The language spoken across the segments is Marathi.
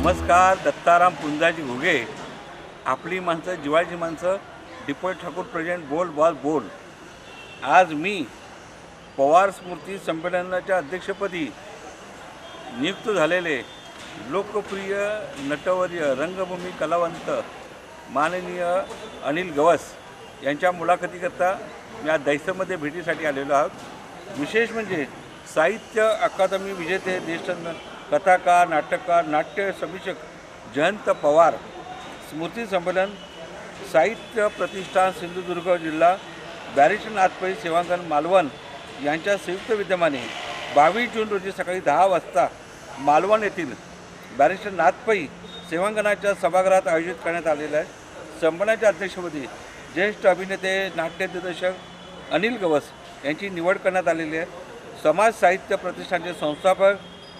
नमस्कार दत्ताराम पुंजाजी घुगे. आपली माणसं जिवाळची माणसं डिपोळ ठाकूर प्रेझेंट बोल बॉल बोल. आज मी पवार स्मृती संमेलनाच्या अध्यक्षपदी नियुक्त झालेले लोकप्रिय नटवर्य रंगभूमी कलावंत माननीय अनिल गवस यांच्या मुलाखतीकरता मी आज दैसमध्ये भेटीसाठी आलेलो आहोत. विशेष म्हणजे साहित्य अकादमी विजेते ज्येष्ठ कथाकार नाटककार नाट्य समीक्षक जयंत पवार स्मृती संमेलन साहित्य प्रतिष्ठान सिंधुदुर्ग जिल्हा बॅरिस्टर नाथपै सेवांगण मालवण यांच्या संयुक्त विद्यमाने बावीस जून रोजी सकाळी दहा वाजता मालवण येथील बॅरिस्टर नाथपै सेवांगणाच्या सभागृहात आयोजित करण्यात आलेलं आहे संमेलनाच्या अध्यक्षपदी ज्येष्ठ अभिनेते नाट्य दिग्दर्शक अनिल गवस यांची निवड करण्यात आलेली आहे. समाज साहित्य प्रतिष्ठानचे संस्थापक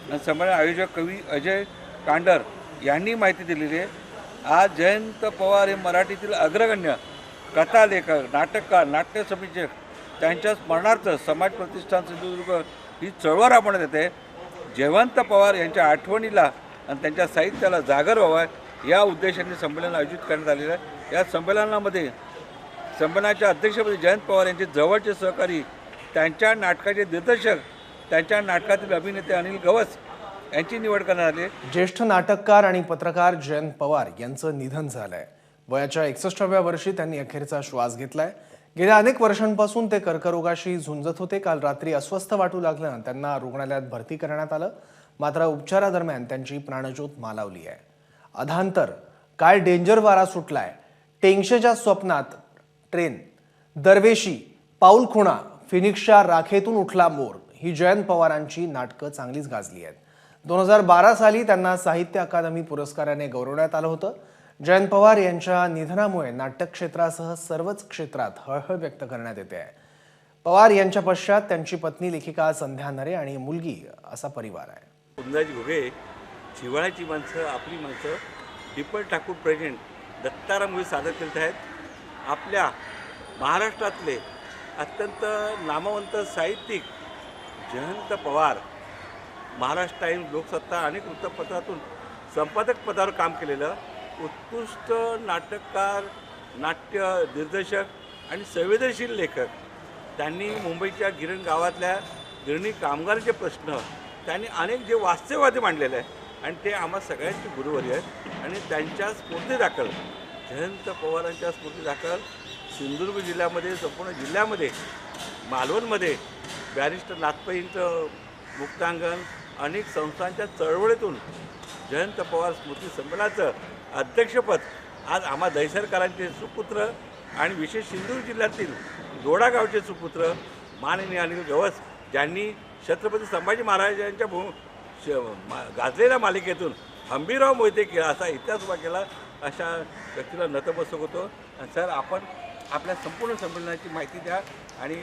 आणि संमेलन आयोजक कवी अजय कांडर यांनी माहिती दिलेली आहे. आज जयंत पवार हे मराठीतील अग्रगण्य कथालेखक नाटककार नाट्य समीक्षक त्यांच्या स्मरणार्थ समाज प्रतिष्ठान सिंधुदुर्ग ही चळवळ राबवण्यात येते. जयवंत पवार यांच्या आठवणीला आणि त्यांच्या साहित्याला जागर व्हावा या उद्देशाने संमेलन आयोजित करण्यात आलेलं आहे. या संमेलनामध्ये संमेलनाच्या अध्यक्षपदी जयंत पवार यांचे जवळचे सहकारी त्यांच्या नाटकाचे दिग्दर्शक त्यांच्या नाटकातील अभिनेते अनिल गवस यांची निवड करण्यात आली ज्येष्ठ नाटककार आणि पत्रकार जयंत पवार यांचं निधन झालंय. वयाच्या एकसष्टाव्या वर्षी त्यांनी अखेरचा श्वास घेतलाय. गेल्या अनेक वर्षांपासून ते कर्करोगाशी झुंजत होते. काल रात्री अस्वस्थ वाटू लागल्यानं त्यांना रुग्णालयात भरती करण्यात आलं. मात्र उपचारादरम्यान त्यांची प्राणज्योत मालावली आहे. अधांतर काय डेंजर वारा सुटलाय? टेंगशेच्या स्वप्नात ट्रेन. दरवेशी पाऊलखुणा फिनिक्सच्या राखेतून उठला मोर. ही जयंत पवारांची नाटकं चांगलीच गाजली आहेत. दोन हजार बारा साली त्यांना साहित्य अकादमी पुरस्काराने गौरवण्यात आलं होतं. जयंत पवार यांच्या निधनामुळे नाटक क्षेत्रासह सर्वच क्षेत्रात हळहळ व्यक्त करण्यात येते आहे. पवार यांच्या पश्चात त्यांची पत्नी लेखिका संध्या नरे आणि मुलगी असा परिवार आहे. कुंदाजी घुगे जिव्हाळ्याची माणसं आपली माणसं डिपल ठाकूर प्रेझेंट दत्ताराम सादर करीत आहेत. आपल्या महाराष्ट्रातले अत्यंत नामवंत साहित्यिक जयंत पवार महाराष्ट्र टाईम्स लोकसत्ता अनेक वृत्तपत्रातून संपादक पदावर काम केलेलं उत्कृष्ट नाटककार नाट्य दिग्दर्शक आणि संवेदनशील लेखक. त्यांनी मुंबईच्या गिरण गावातल्या गिरणी कामगारांचे प्रश्न त्यांनी अनेक जे वास्तववादी मांडलेले आहे आणि ते आम्हा सगळ्यांचे गुरुवारी आहेत आणि त्यांच्या स्फूर्तीदाखल जयंत पवारांच्या स्फूर्तीदाखल सिंधुदुर्ग जिल्ह्यामध्ये संपूर्ण जिल्ह्यामध्ये मालवणमध्ये बॅरिस्टर नाथपैंचं मुक्तांगण अनेक संस्थांच्या चळवळीतून जयंत पवार स्मृती संमेलनाचं अध्यक्षपद आज आम्हा दहिसरकरांचे सुपुत्र आणि विशेष सिंधुदुर्ग जिल्ह्यातील दोडागावचे सुपुत्र माननीय अनिल गवस ज्यांनी छत्रपती संभाजी महाराजांच्या भू श मा गाजलेल्या मालिकेतून हंबीराव मोहिते केला असा इतिहास उभा केला अशा व्यक्तीला नतमस्तक होतो. आणि सर आपण आपल्या संपूर्ण संमेलनाची माहिती द्या आणि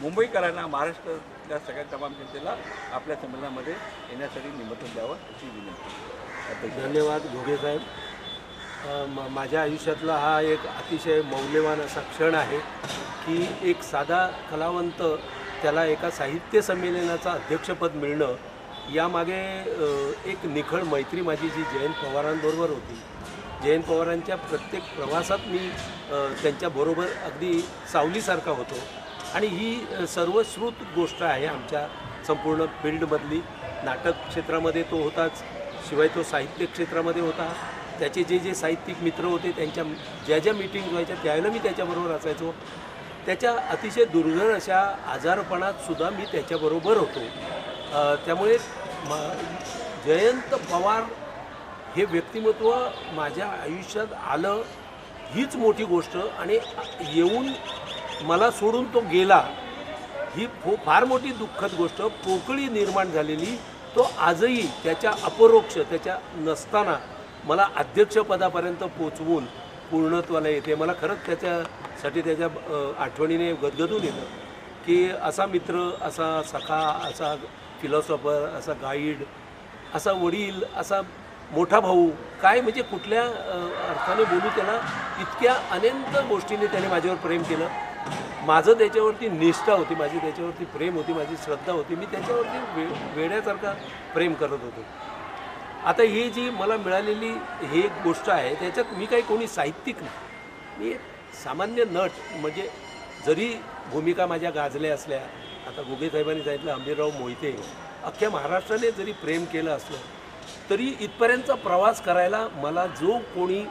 मुंबईकरांना महाराष्ट्रातल्या सगळ्या तमाम जनतेला आपल्या संमेलनामध्ये येण्यासाठी निमंत्रण द्यावं अशी विनंती. धन्यवाद घोगे साहेब. म- माझ्या आयुष्यातला हा एक अतिशय मौल्यवान असा क्षण आहे की एक साधा कलावंत त्याला एका साहित्य संमेलनाचं अध्यक्षपद मिळणं यामागे एक निखळ मैत्री माझी जी जयंत पवारांबरोबर होती. जयंत पवारांच्या प्रत्येक प्रवासात मी त्यांच्याबरोबर अगदी सावलीसारखा होतो. आणि ही सर्वश्रुत गोष्ट आहे आमच्या संपूर्ण फील्डमधली. नाटक क्षेत्रामध्ये तो होताच शिवाय तो साहित्य क्षेत्रामध्ये होता. त्याचे जे जे साहित्यिक मित्र होते त्यांच्या ज्या ज्या मीटिंग व्हायच्या त्यावेळेला मी त्याच्याबरोबर असायचो. त्याच्या अतिशय दुर्धर अशा आजारपणात सुद्धा मी त्याच्याबरोबर होतो. त्यामुळे म जयंत पवार हे व्यक्तिमत्व माझ्या आयुष्यात आलं हीच मोठी गोष्ट आणि येऊन मला सोडून तो गेला ही फो फार मोठी दुःखद गोष्ट. पोकळी निर्माण झालेली तो आजही त्याच्या अपरोक्ष त्याच्या नसताना मला अध्यक्षपदापर्यंत पोचवून पूर्णत्वाला येते. मला खरंच त्याच्यासाठी त्याच्या आठवणीने गदगदून येतं की असा मित्र असा सखा असा फिलॉसॉफर असा गाईड असा वडील असा मोठा भाऊ काय म्हणजे कुठल्या अर्थाने बोलू त्याला इतक्या अनंत गोष्टींनी त्याने माझ्यावर प्रेम केलं. माझं त्याच्यावरती निष्ठा होती माझी त्याच्यावरती प्रेम होती माझी श्रद्धा होती. मी त्याच्यावरती वे वेड्यासारखा प्रेम करत होतो. आता ही जी मला मिळालेली ही एक गोष्ट आहे त्याच्यात मी काही कोणी साहित्यिक नाही. मी एक सामान्य नट म्हणजे जरी भूमिका माझ्या गाजल्या असल्या आता गुगे साहेबांनी सांगितलं आंबीरराव मोहिते अख्ख्या महाराष्ट्राने जरी प्रेम केलं असलं तरी इथपर्यंतचा प्रवास करायला मला जो कोणी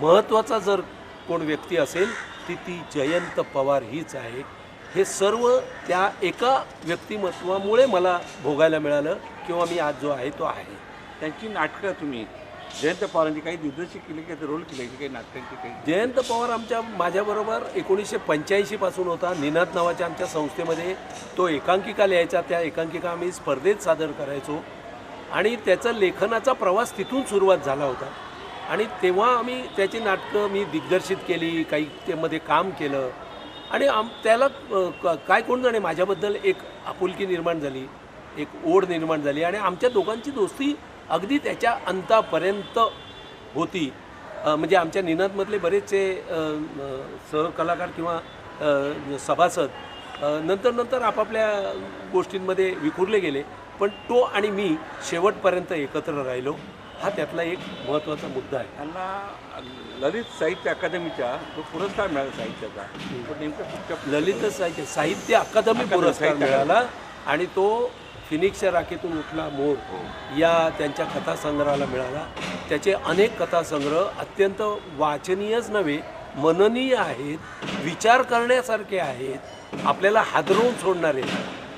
महत्त्वाचा जर कोण व्यक्ती असेल ती ती जयंत पवार हीच आहे. हे सर्व त्या एका व्यक्तिमत्वामुळे मला भोगायला मिळालं किंवा मी आज जो आहे तो आहे. त्यांची नाटकं तुम्ही. जयंत पवारांची काही दिग्दर्शित केली काही रोल केले काही नाटकांची काही? जयंत पवार आमच्या माझ्याबरोबर एकोणीसशे पंच्याऐंशीपासून होता. निनाद नावाच्या आमच्या संस्थेमध्ये तो एकांकिका लिहायचा. त्या एकांकिका आम्ही स्पर्धेत सादर करायचो. आणि त्याचा लेखनाचा प्रवास तिथून सुरुवात झाला होता. आणि तेव्हा आम्ही त्याची नाटकं मी दिग्दर्शित केली काही त्यामध्ये काम केलं. आणि आम त्याला क- काय कोण जाणे माझ्याबद्दल एक आपुलकी निर्माण झाली एक ओढ निर्माण झाली. आणि आमच्या दोघांची दोस्ती अगदी त्याच्या अंतापर्यंत होती. म्हणजे आमच्या निनादमधले बरेचसे सहकलाकार किंवा सभासद नंतर नंतर आपापल्या गोष्टींमध्ये विखुरले गेले. पण तो आणि मी शेवटपर्यंत एकत्र राहिलो. हा त्यातला एक महत्त्वाचा मुद्दा आहे. त्यांना ललित साहित्य अकादमीचा जो पुरस्कार मिळाला साहित्याचा. तो नेमका कुठच्या ललित साहित्य साहित्य अकादमी पुरस्कार मिळाला आणि तो फिनिक्सच्या राखेतून उठला मोर. या त्यांच्या कथासंग्रहाला मिळाला. त्याचे अनेक कथासंग्रह अत्यंत वाचनीयच नव्हे मननीय आहेत विचार करण्यासारखे आहेत. आपल्याला हादरवून सोडणारे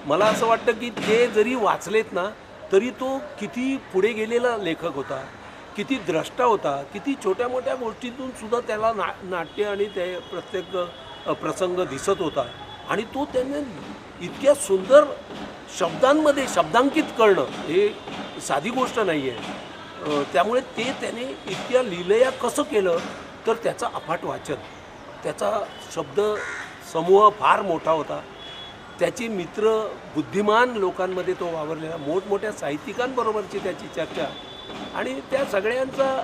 मला असं वाटतं की ते जरी वाचलेत ना तरी तो किती पुढे गेलेला लेखक होता किती द्रष्टा होता किती छोट्या मोठ्या गोष्टीतून सुद्धा त्याला ना नाट्य आणि ते प्रत्येक प्रसंग दिसत होता. आणि तो त्याने इतक्या सुंदर शब्दांमध्ये शब्दांकित करणं हे साधी गोष्ट नाही आहे त्यामुळे ते त्याने इतक्या लिलया कसं केलं तर त्याचं अफाट वाचन. त्याचा शब्द समूह फार मोठा होता. त्याचे मित्र बुद्धिमान लोकांमध्ये तो वावरलेला मोठमोठ्या साहित्यिकांबरोबरची त्याची चर्चा आणि त्या सगळ्यांचा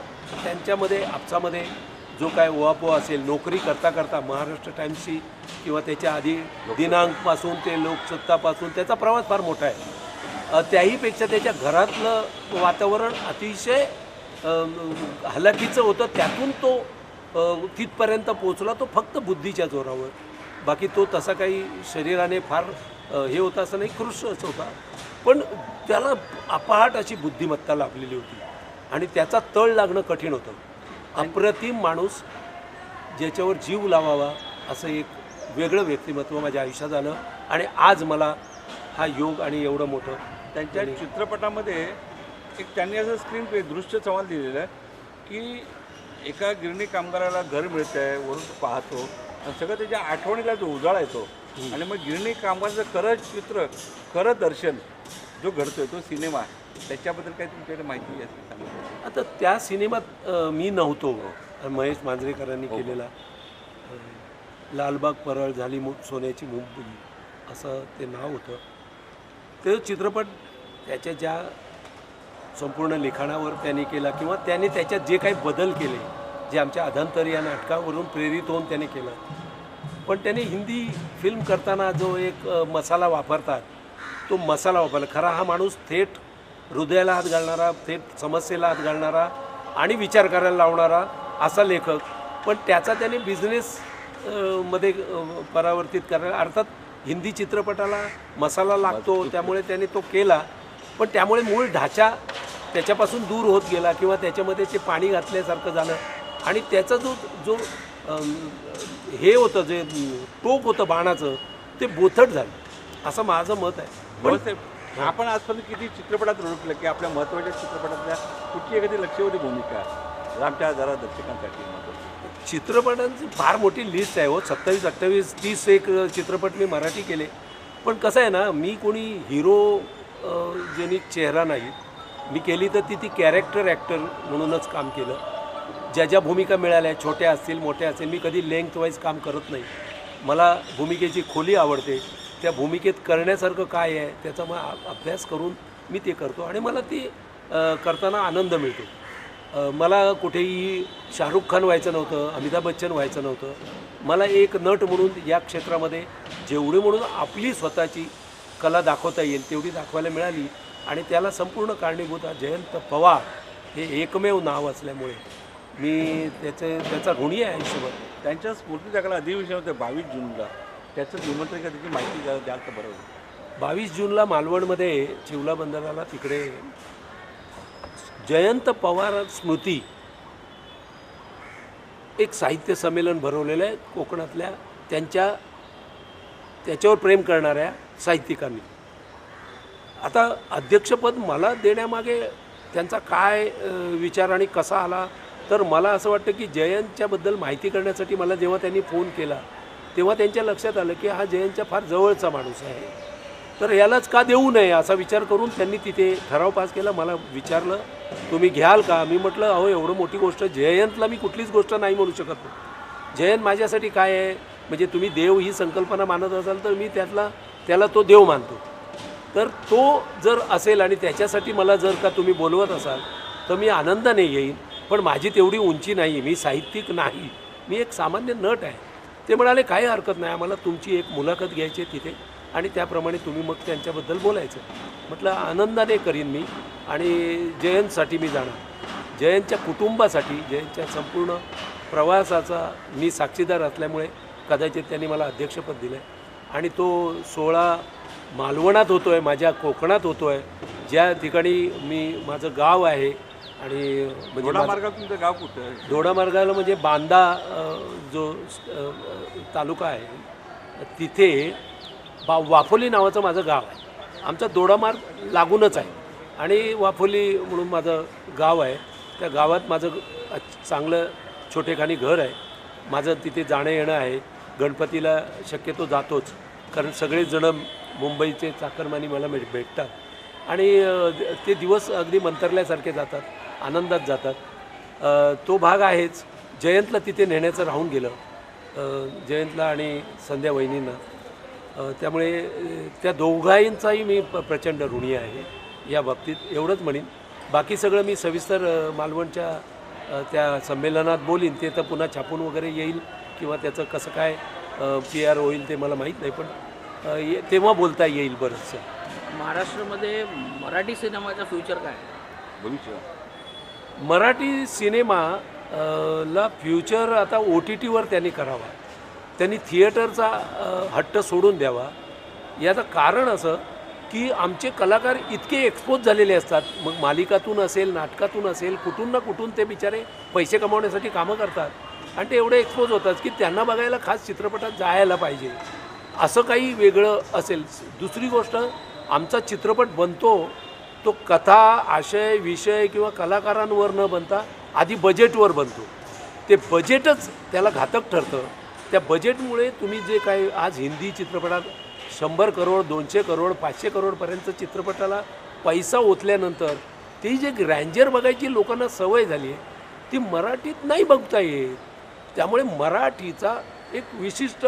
त्यांच्यामध्ये आपसामध्ये जो काय ओआपो असेल नोकरी करता करता महाराष्ट्र टाइम्सची किंवा त्याच्या आधी दिनांकपासून ते लोकसत्तापासून त्याचा प्रवास फार मोठा आहे. त्याहीपेक्षा त्याच्या घरातलं वातावरण अतिशय हलाखीचं होतं. त्यातून तो तिथपर्यंत पोचला तो फक्त बुद्धीच्या जोरावर. बाकी तो तसा काही शरीराने फार हे होता असं नाही कृष्णच होता. पण त्याला अपाट अशी बुद्धिमत्ता लाभलेली होती. आणि त्याचा तळ लागणं कठीण होतं. अप्रतिम माणूस ज्याच्यावर जीव लावावा असं एक वेगळं व्यक्तिमत्व माझ्या आयुष्यात आलं. आणि आज मला हा योग आणि एवढं मोठं त्यांच्या चित्रपटामध्ये एक त्यांनी असं स्क्रीन प्ले दृश्य संवाद दिलेलं आहे की एका गिरणी कामगाराला घर मिळतं आहे वरून पाहतो. आणि सगळं त्याच्या आठवणीला जो उजाळा येतो. आणि मग गिरणी कामगाराचं खरं चित्र खरं दर्शन जो घडतोय तो सिनेमा त्याच्याबद्दल काही तुमच्याकडे माहिती सांगा आता त्या सिनेमात मी नव्हतो. महेश मांजरेकरांनी केलेला अ, लालबाग परळ झाली मु सोन्याची मुंबई असं ते नाव होतं. ते चित्रपट त्याच्या ज्या संपूर्ण लिखाणावर त्यांनी केला किंवा त्याने त्याच्यात जे काही बदल केले जे आमच्या अधांतर या नाटकावरून प्रेरित होऊन त्याने केलं. पण त्याने हिंदी फिल्म करताना जो एक मसाला वापरतात तो मसाला वापरला. खरा हा माणूस थेट हृदयाला हात घालणारा थेट समस्येला हात घालणारा आणि विचार करायला लावणारा असा लेखक. पण त्याचा त्याने बिझनेस मध्ये परावर्तित करायला अर्थात हिंदी चित्रपटाला मसाला लागतो त्यामुळे त्याने तो केला. पण त्यामुळे मूळ ढाचा त्याच्यापासून दूर होत गेला किंवा त्याच्यामध्ये ते पाणी घातल्यासारखं झालं. आणि त्याचा जो जो हे होतं जे टोक होतं बाणाचं ते बोथट झालं. असं माझं मत आहे. पण भाऊसाहेब आपण आजपर्यंत किती चित्रपटात ओळखलं की आपल्या महत्त्वाच्या चित्रपटातल्या कुठची एखादी लक्षवेधी भूमिका आमच्या जरा दर्शकांसाठी चित्रपटांची फार मोठी लिस्ट आहे हो. सत्तावीस अठ्ठावीस तीस एक चित्रपट मी मराठी केले. पण कसं आहे ना मी कोणी हिरो जेनिक चेहरा नाही. मी केली तर ती ती कॅरेक्टर ॲक्टर म्हणूनच काम केलं. ज्या ज्या भूमिका मिळाल्या छोट्या असतील मोठ्या असतील मी कधी लेंथवाईज काम करत नाही. मला भूमिकेची खोली आवडते. त्या भूमिकेत करण्यासारखं काय आहे त्याचा मग अभ्यास करून मी ते करतो आणि मला ते करताना आनंद मिळतो. मला कुठेही शाहरुख खान व्हायचं नव्हतं अमिताभ बच्चन व्हायचं नव्हतं. मला एक नट म्हणून या क्षेत्रामध्ये जेवढी म्हणून आपली स्वतःची कला दाखवता येईल तेवढी दाखवायला मिळाली आणि त्याला संपूर्ण कारणीभूत जयंत पवार हे एकमेव नाव असल्यामुळे. मी त्याचे त्याचा ऋणी आहे आयुष्यभर. त्यांच्या स्फूर्तीच्याकडे अधिवेशन होतं बावीस जूनला. त्याचं निमंत्रण का त्याची माहिती द्या द्याल तर बरं होईल. बावीस जूनला मालवणमध्ये चिवला बंदराला तिकडे जयंत पवार स्मृती एक साहित्य संमेलन भरवलेलं आहे. कोकणातल्या त्यांच्या त्याच्यावर प्रेम करणाऱ्या साहित्यिकांनी. आता अध्यक्षपद मला देण्यामागे त्यांचा काय विचार आणि कसा आला? तर मला असं वाटतं की जयंतच्याबद्दल माहिती करण्यासाठी मला जेव्हा त्यांनी फोन केला तेव्हा त्यांच्या लक्षात आलं की हा जयंतच्या फार जवळचा माणूस आहे. तर यालाच का देऊ नये असा विचार करून त्यांनी तिथे ठराव पास केला. मला विचारलं तुम्ही घ्याल का? मी म्हटलं अहो एवढं मोठी गोष्ट जयंतला मी कुठलीच गोष्ट नाही म्हणू शकत. नाही जयंत माझ्यासाठी काय आहे? म्हणजे तुम्ही देव ही संकल्पना मानत असाल तर मी त्यातला त्याला तो देव मानतो. तर तो जर असेल आणि त्याच्यासाठी मला जर का तुम्ही बोलवत असाल तर मी आनंदाने येईन. पण माझी तेवढी उंची नाही मी साहित्यिक नाही. मी एक सामान्य नट आहे. ते म्हणाले काही हरकत नाही आम्हाला तुमची एक मुलाखत घ्यायची आहे तिथे आणि त्याप्रमाणे तुम्ही मग त्यांच्याबद्दल बोलायचं. म्हटलं आनंदाने करीन मी आणि जयंतसाठी मी जाणार. जयंतच्या कुटुंबासाठी जयंतच्या संपूर्ण प्रवासाचा मी साक्षीदार असल्यामुळे कदाचित त्यांनी मला अध्यक्षपद दिलं आहे आणि तो सोहळा मालवणात होतो आहे माझ्या कोकणात होतो आहे ज्या ठिकाणी मी माझं गाव आहे आणि म्हणजे घोडा माझं- मार्गात तुमचं गाव कुठं आहे? दोडा मार्गाला म्हणजे बांदा जो तालुका आहे तिथे बा वाफोली नावाचं माझं गाव आहे. आमचा दोडा मार्ग लागूनच आहे. आणि वाफोली म्हणून माझं गाव आहे. त्या गावात माझं चांगलं छोटेखानी घर आहे. माझं तिथे जाणं येणं आहे. गणपतीला शक्यतो जातोच. कारण सगळेच जणं मुंबईचे चाकरमानी मला भेट भेटतात. आणि ते दिवस अगदी मंतरल्यासारखे जातात. आनंदात जातात. तो भाग आहेच. जयंतला तिथे नेण्याचं राहून गेलं. जयंतला आणि संध्या वहिनींना. त्यामुळे त्या दोघांचाही मी प्रचंड ऋणी आहे. या बाबतीत एवढंच म्हणेन. बाकी सगळं मी सविस्तर मालवणच्या त्या संमेलनात बोलीन. ते तर पुन्हा छापून वगैरे येईल किंवा त्याचं कसं काय पी आर होईल ते मला माहीत नाही पण तेव्हा बोलता येईल बरंचसं. महाराष्ट्रामध्ये मराठी सिनेमाचा फ्युचर काय? भविष्य. मराठी सिनेमा ला फ्युचर आता ओ टी टीवर त्यांनी करावा. त्यांनी थिएटरचा हट्ट सोडून द्यावा. याचं कारण असं की आमचे कलाकार इतके एक्सपोज झालेले असतात. मग मालिकातून असेल नाटकातून असेल कुठून ना कुठून ते बिचारे पैसे कमावण्यासाठी कामं करतात. आणि ते एवढे एक्सपोज होतात की त्यांना बघायला खास चित्रपटात जायला पाहिजे. असं काही वेगळं असेल. दुसरी गोष्ट आमचा चित्रपट बनतो तो कथा आशय विषय किंवा कलाकारांवर न बनता आधी बजेटवर बनतो. ते बजेटच त्याला घातक ठरतं. त्या बजेटमुळे तुम्ही जे काही आज हिंदी चित्रपटात शंभर करोड दोनशे करोड पाचशे करोडपर्यंत चित्रपटाला पैसा ओतल्यानंतर ती जे ग्रँजर बघायची लोकांना सवय झाली आहे ती मराठीत नाही बघता येत. त्यामुळे मराठीचा एक विशिष्ट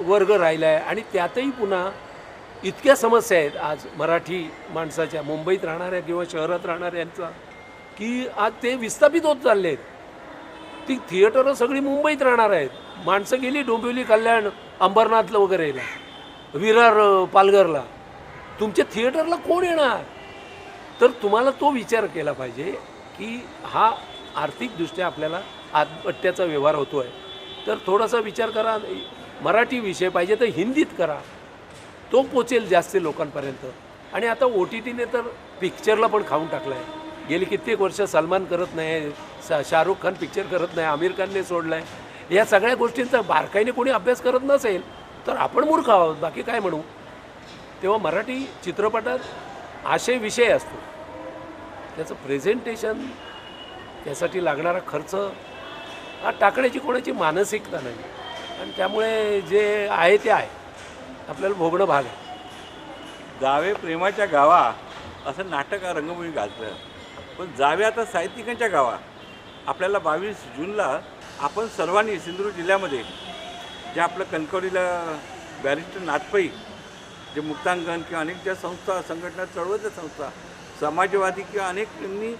वर्ग राहिला आहे आणि त्यातही पुन्हा इतक्या समस्या आहेत. आज मराठी माणसाच्या मुंबईत राहणाऱ्या किंवा शहरात राहणाऱ्यांचा की आज ते विस्थापित होत चालले आहेत ती थिएटरं सगळी मुंबईत राहणार आहेत. माणसं गेली डोंबिवली कल्याण अंबरनाथला वगैरेला विरार पालघरला. तुमच्या थिएटरला कोण येणार? तर तुम्हाला तो विचार केला पाहिजे की हा आर्थिकदृष्ट्या आपल्याला आत्महत्याचा व्यवहार होतो आहे तर थोडासा विचार करा मराठी विषय पाहिजे तर हिंदीत करा. तो पोचेल जास्त लोकांपर्यंत. आणि आता ओ टी टीने तर पिक्चरला पण खाऊन टाकलं आहे गेली कित्येक वर्ष सलमान करत नाही शा शाहरुख खान पिक्चर करत नाही आमिर खानने सोडलं आहे या सगळ्या गोष्टींचा बारकाईने कोणी अभ्यास करत नसेल तर आपण मूर्ख आहोत बाकी काय म्हणू? तेव्हा मराठी चित्रपटात आशय विषय असतो. त्याचं प्रेझेंटेशन त्यासाठी लागणारा खर्च हा टाकण्याची कोणाची मानसिकता नाही. आणि त्यामुळे जे आहे ते आहे. आपल्याला भोगणं भाग आहे. जावे प्रेमाच्या गावा असं नाटक रंगभूमी गाजलं. पण जावे आता साहित्यिकांच्या गावा. आपल्याला बावीस जूनला आपण सर्वांनी सिंधुदुर्ग जिल्ह्यामध्ये जे आपलं कणकवलीला बॅरिस्टर नाथपई जे मुक्तांगण किंवा अनेक ज्या संस्था संघटना चळवळच्या संस्था समाजवादी किंवा अनेकांनी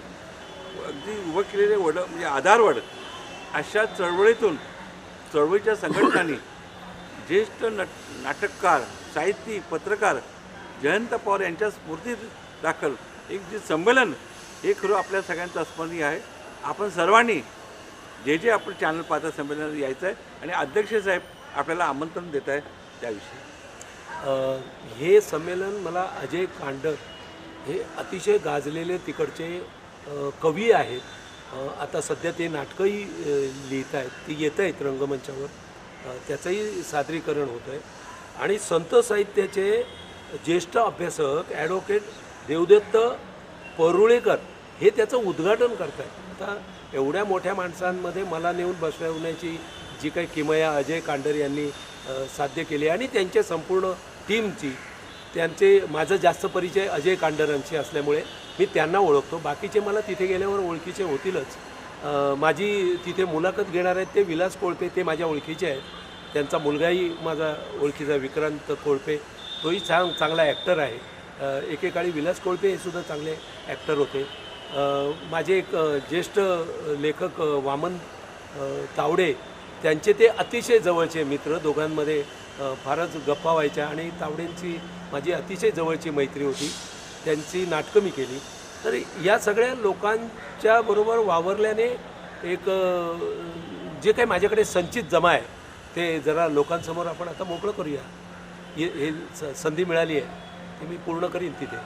अगदी उभं केलेले वड म्हणजे आधारवड अशा चळवळीतून चळवळीच्या संघटनांनी ज्येष्ठ नट नाटककार साहित्यिक पत्रकार जयंत पवार यांच्या स्फूर्तीत दाखल. एक जे संमेलन हे खरं आपल्या सगळ्यांचं स्मरणीय आहे. आपण सर्वांनी जे जे आपलं चॅनल पाहता संमेलनात यायचं आहे आणि अध्यक्ष साहेब आपल्याला आमंत्रण देत आहे त्याविषयी हे संमेलन मला अजय कांडर हे अतिशय गाजलेले तिकडचे कवी आहेत. आता सध्या ते नाटकंही लिहित आहेत ती येत आहेत रंगमंचावर. त्याचंही सादरीकरण होतं आहे आणि संत साहित्याचे ज्येष्ठ अभ्यासक ॲडव्होकेट देवदत्त परुळेकर हे त्याचं उद्घाटन करत आहेत आता एवढ्या मोठ्या माणसांमध्ये मला नेऊन बसवण्याची जी काही किमया अजय कांडर यांनी साध्य केली आणि त्यांच्या संपूर्ण टीमची त्यांचे माझं जास्त परिचय अजय कांडरांशी असल्यामुळे मी त्यांना ओळखतो. बाकीचे मला तिथे गेल्यावर ओळखीचे होतीलच. माझी तिथे मुलाखत घेणार आहेत ते विलास कोळपे ते माझ्या ओळखीचे आहेत. त्यांचा मुलगाही माझा ओळखीचा विक्रांत कोळपे. तोही छान चांगला ॲक्टर आहे. एकेकाळी विलास कोळपे हे सुद्धा चांगले ॲक्टर होते. माझे एक ज्येष्ठ लेखक वामन तावडे त्यांचे ते अतिशय जवळचे मित्र. दोघांमध्ये फारच गप्पा व्हायच्या आणि तावडेंची माझी अतिशय जवळची मैत्री होती. त्यांची नाटकं मी केली. तर या सगळ्या लोकांच्या बरोबर वावरल्याने एक जे काही माझ्याकडे संचित जमा आहे ते जरा लोकांसमोर आपण आता मोकळं करूया. हे हे स- संधी मिळाली आहे ती मी पूर्ण करीन तिथे.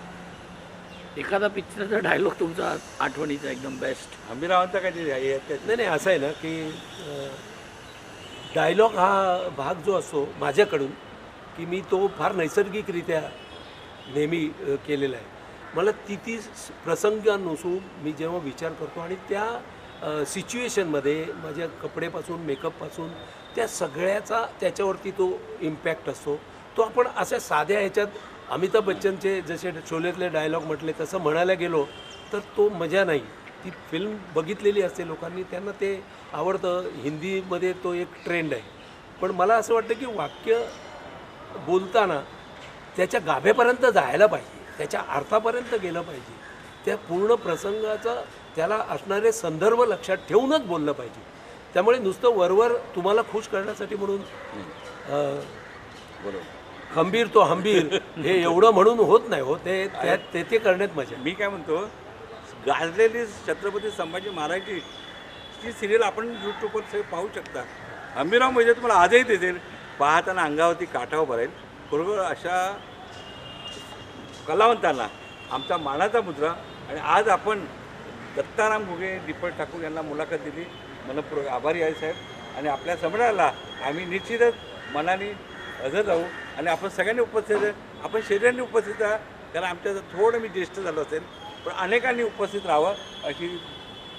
एखादा पिक्चरचा डायलॉग तुमचा आठवणीचा एकदम बेस्ट हंबीरावांचा काय ते हे- ते- नाही. नाही असं आहे ना की डायलॉग हा भाग जो असतो माझ्याकडून की मी तो फार नैसर्गिकरित्या नेहमी केलेला आहे. मला ती ती स- मी जेव्हा विचार करतो आणि त्या सिच्युएशनमध्ये माझ्या कपडेपासून मेकअपपासून त्या सगळ्याचा त्याच्यावरती तो इम्पॅक्ट असतो. तो आपण अशा साध्या ह्याच्यात अमिताभ बच्चनचे जसे शोलेतले डायलॉग म्हटले तसं म्हणायला गेलो तर तो मजा नाही. ती फिल्म बघितलेली असते लोकांनी त्यांना ते आवडतं. हिंदीमध्ये तो एक ट्रेंड आहे. पण मला असं वाटतं की वाक्य बोलताना त्याच्या गाभ्यापर्यंत जायला पाहिजे. त्याच्या अर्थापर्यंत गेलं पाहिजे. त्या पूर्ण प्रसंगाचा त्याला असणारे संदर्भ लक्षात ठेवूनच बोललं पाहिजे. त्यामुळे नुसतं वरवर तुम्हाला खुश करण्यासाठी म्हणून अं, खंबीर तो हंबीर हे एवढं म्हणून होत नाही. हो ते त्या- ते ते करण्यात मजा. मी काय म्हणतो गाजलेली छत्रपती संभाजी महाराजची ती सिरियल आपण यूट्यूबवर सगळे पाहू शकता. हंबीराव म्हणजे तुम्हाला आजही दिसेल. पाहताना अंगावरती काठावर भरेल. बरोबर अशा कलावंतांना आमचा मानाचा मुद्रा आणि आज आपण दत्ताराम घुगे दीपक ठाकूर यांना मुलाखत दिली. मनपूर्वक आभारी आहे साहेब. आणि आपल्या समजाला आम्ही निश्चितच मनाने हजर राहू आणि आपण सगळ्यांनी उपस्थित आपण शरीराने उपस्थित राहा. कारण आमच्या थोडं मी ज्येष्ठ झालो असेल पण अनेकांनी उपस्थित राहावं अशी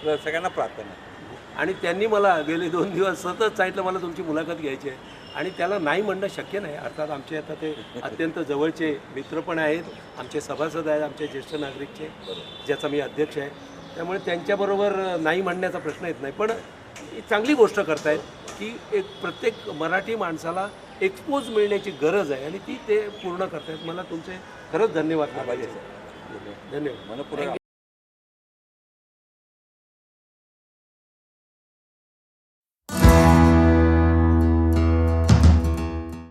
सगळ्यांना प्रार्थना आणि त्यांनी मला गेले दोन दिवस सतत सांगितलं मला तुमची मुलाखत घ्यायची आहे. आणि त्याला नाही म्हणणं शक्य नाही. अर्थात आमचे आता ते अत्यंत जवळचे मित्र पण आहेत. आमचे सभासद आहेत आमचे ज्येष्ठ नागरिकचे ज्याचा मी अध्यक्ष आहे. त्यामुळे त्यांच्याबरोबर नाही म्हणण्याचा प्रश्न येत नाही. पण ही चांगली गोष्ट करतायत की एक प्रत्येक मराठी माणसाला एक्सपोज मिळण्याची गरज आहे आणि ती ते पूर्ण करतायत. मला तुमचे खरंच धन्यवाद आहेत. धन्यवाद.